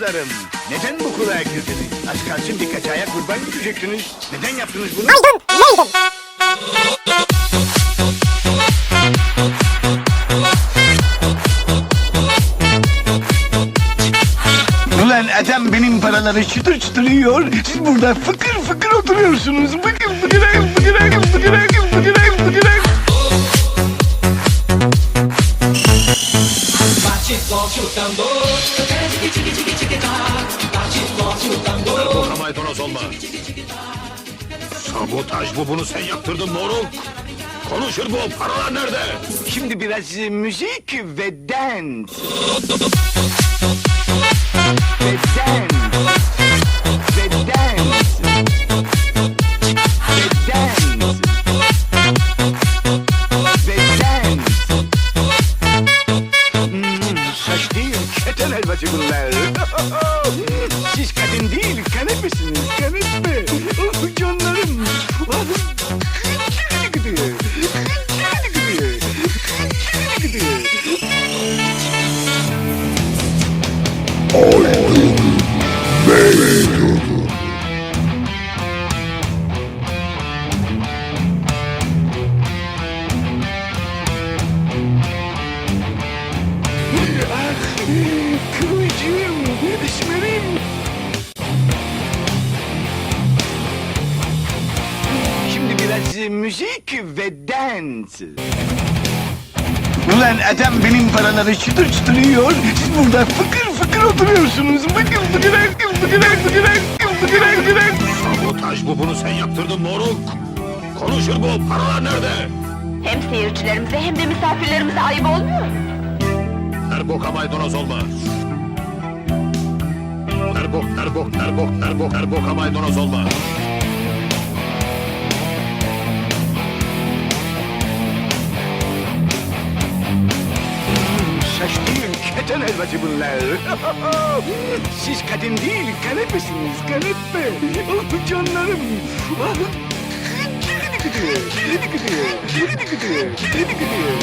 canlarım. Neden bu kulağa girdiniz? Az kalsın birkaç aya kurban gidecektiniz. Neden yaptınız bunu? Aydın neydin? Ulan adam benim paraları çıtır çıtır yiyor. Siz burada fıkır fıkır oturuyorsunuz. Fıkır fıkır fıkır fıkır fıkır fıkır fıkır. Boka maydanoz olma. Sabotaj bu bunu sen yaptırdın moruk. Konuşur bu paralar nerede? Şimdi biraz müzik ve dans. Bunlar. Siz kadın değil, kanepesiniz, kanepe. Oh, canlarım. Kiri gidiyor. Kiri gidiyor. Kıvırcığım, esmerim. Şimdi biraz müzik ve dans. Ulan adam benim paraları çıtır çıtır yiyor. Siz burada fıkır fıkır oturuyorsunuz. Fıkır fıkır fıkır fıkır fıkır fıkır fıkır Sabotaj bu bunu sen yaptırdın moruk. Konuşur bu paralar nerede? Hem seyircilerimize hem de misafirlerimize ayıp olmuyor mu? Her boka maydanoz olma. Her bok, her bok, her bok, her bok, her boka maydanoz olma. Değil, keten helvacı bunlar. Siz kadın değil, kanepesiniz, kanepe. Oh, canlarım. Ah, Gidi gidiyor, gidi gidiyor, gidi gidiyor, gidi gidiyor.